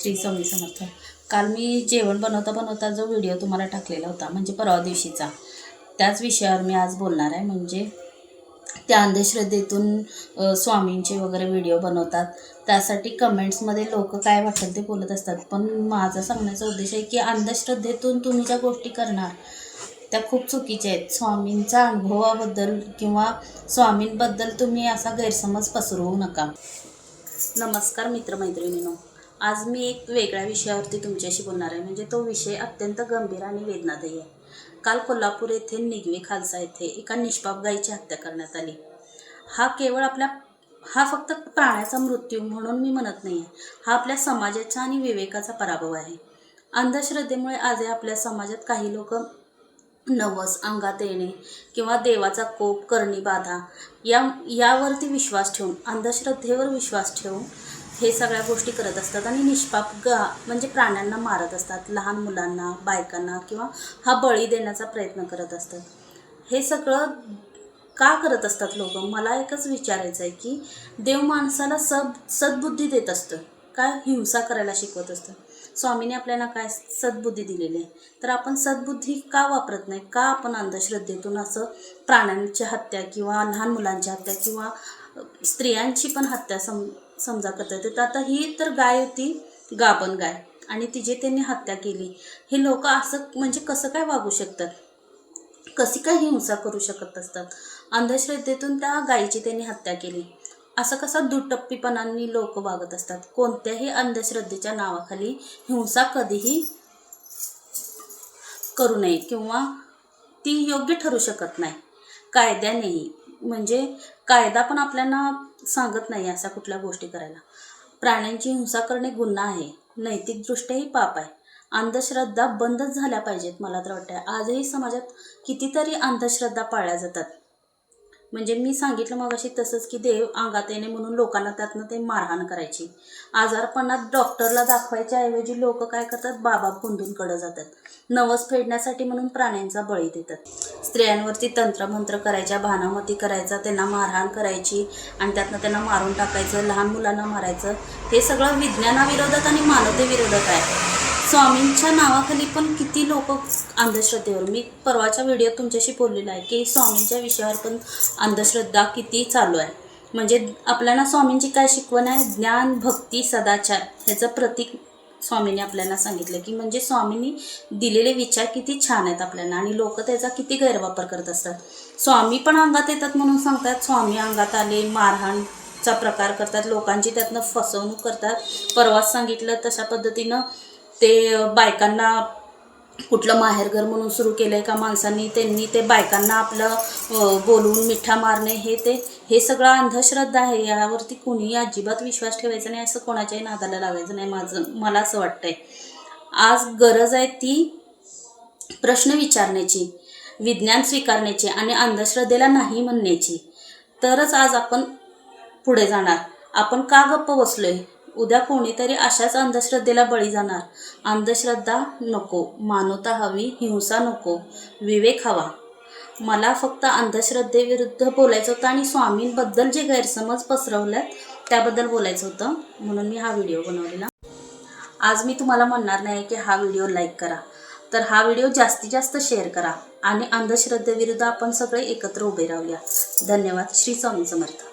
श्री स्वामी समर्थ. काल मी जेवण बनवता बनवता जो व्हिडिओ तुम्हाला टाकलेला होता म्हणजे परवा दिवशीचा त्याच विषयावर मी आज बोलणार आहे. म्हणजे त्या अंधश्रद्धेतून स्वामींचे वगैरे व्हिडिओ बनवतात. त्यासाठी कमेंट्समध्ये लोक काय वाटतात ते बोलत असतात. पण माझा सांगण्याचा उद्देश आहे की अंधश्रद्धेतून तुम्ही ज्या गोष्टी करणार त्या खूप चुकीच्या आहेत. स्वामींचा अनुभवाबद्दल किंवा स्वामींबद्दल तुम्ही असा गैरसमज पसरवू नका. नमस्कार मित्रमैत्रिणींनो. आज मी एक वेगळ्या विषयावरती तुमच्याशी बोलणार आहे. म्हणजे तो विषय अत्यंत गंभीर आणि वेदनादायी आहे. काल कोल्हापूर येथे निगवे खालसा येथे एका निष्पाप गायीची हत्या करण्यात आली. हा केवळ आपल्या हा फक्त प्राण्याचा मृत्यू म्हणून मी म्हणत नाही आहे हा आपल्या समाजाचा आणि विवेकाचा पराभव आहे. अंधश्रद्धेमुळे आजही आपल्या समाजात काही लोक नवस अंगात येणे किंवा देवाचा कोप करणी बाधा या यावरती विश्वास ठेवून अंधश्रद्धेवर विश्वास ठेवून हे सगळ्या गोष्टी करत असतात आणि निष्पाप ग म्हणजे प्राण्यांना मारत असतात लहान मुलांना बायकांना किंवा हा बळी देण्याचा प्रयत्न करत असतात. हे सगळं का करत असतात लोक? मला एकच विचारायचं आहे की देव माणसाला सब सद्बुद्धी देत असतं. काय हिंसा करायला शिकवत असतं? स्वामीने आपल्याला काय सद्बुद्धी दिलेली आहे? तर आपण सद्बुद्धी का वापरत नाही? का आपण अंधश्रद्धेतून असं प्राण्यांची हत्या किंवा लहान मुलांची हत्या किंवा स्त्रियांची पण हत्या सम समजा करतात तर आता ही तर गाय होती गाभण गाय. आणि तिची त्यांनी हत्या केली हे लोक असं म्हणजे कसं काय वागू शकतात? कशी काय हिंसा करू शकत असतात? अंधश्रद्धेतून त्या गायीची त्यांनी हत्या केली. असं कसा दुटप्पीपणाने लोक वागत असतात? कोणत्याही अंधश्रद्धेच्या नावाखाली हिंसा कधीही करू नये किंवा ती योग्य ठरू शकत नाही. कायद्यानेही. म्हणजे कायदा पण आपल्याला सांगत नाही अशा कुठल्या गोष्टी करायला. प्राण्यांची हिंसा करणे गुन्हा आहे. नैतिकदृष्ट्याही पाप आहे. अंधश्रद्धा बंदच झाल्या पाहिजेत मला तर वाटतं आजही समाजात कितीतरी अंधश्रद्धा पाळल्या जातात. म्हणजे मी सांगितलं मग अशी तसंच की देव अंगात येणे म्हणून लोकांना त्यातनं ते मारहाण करायची. आजारपणात डॉक्टरला दाखवायच्या ऐवजी लोक काय करतात? बाबा कुंदूंकडे जातात. नवस फेडण्यासाठी म्हणून प्राण्यांचा बळी देतात. स्त्रियांवरती तंत्रमंत्र करायच्या भानामती करायचा त्यांना मारहाण करायची आणि त्यातनं त्यांना मारून टाकायचं लहान मुलांना मारायचं हे सगळं विज्ञानाविरोधात आणि मानवतेविरोधात आहे. स्वामींच्या नावाखाली पण किती लोक अंधश्रद्धेवर. मी परवाच्या व्हिडिओ तुमच्याशी बोललेला आहे की स्वामींच्या विषयावर पण अंधश्रद्धा किती चालू आहे. म्हणजे आपल्याला स्वामींची काय शिकवण आहे? ज्ञान भक्ती सदाचार ह्याचं प्रतीक स्वामींनी आपल्याला सांगितलं की म्हणजे स्वामींनी दिलेले विचार किती छान आहेत आपल्याला आणि लोक त्याचा किती गैरवापर करत असतात. स्वामी पण अंगात येतात म्हणून सांगतात. स्वामी अंगात आले मारहाणचा प्रकार करतात लोकांची त्यातनं फसवणूक करतात. परवाच सांगितलं तशा पद्धतीनं ते बायकांना कुठलं माहेरघर म्हणून सुरू केलं आहे का माणसांनी त्यांनी ते बायकांना आपलं बोलून बोलवून मिठा मारणे हे ते हे सगळं अंधश्रद्धा आहे. यावरती कुणीही अजिबात विश्वास ठेवायचा नाही असं कोणाच्याही नादाला लागायचं नाही माझं मला असं वाटतंय. आज गरज आहे ती प्रश्न विचारण्याची विज्ञान स्वीकारण्याची आणि अंधश्रद्धेला नाही म्हणण्याची. तरच आज आपण पुढे जाणार. आपण का गप्प बसलोय? उद्या कोणीतरी अशाच अंधश्रद्धेला बळी जाणार. अंधश्रद्धा नको मानवता हवी हिंसा नको विवेक हवा. मला फक्त अंधश्रद्धेविरुद्ध बोलायचं होतं आणि स्वामींबद्दल जे गैरसमज पसरवल्यात त्याबद्दल बोलायचं होतं म्हणून मी हा व्हिडिओ बनवलेला. आज मी तुम्हाला म्हणणार नाही की हा व्हिडिओ लाईक करा तर हा व्हिडिओ जास्तीत जास्त शेअर करा आणि अंधश्रद्धेविरुद्ध आपण सगळे एकत्र उभे राहूया. धन्यवाद. श्री स्वामी समर्थ.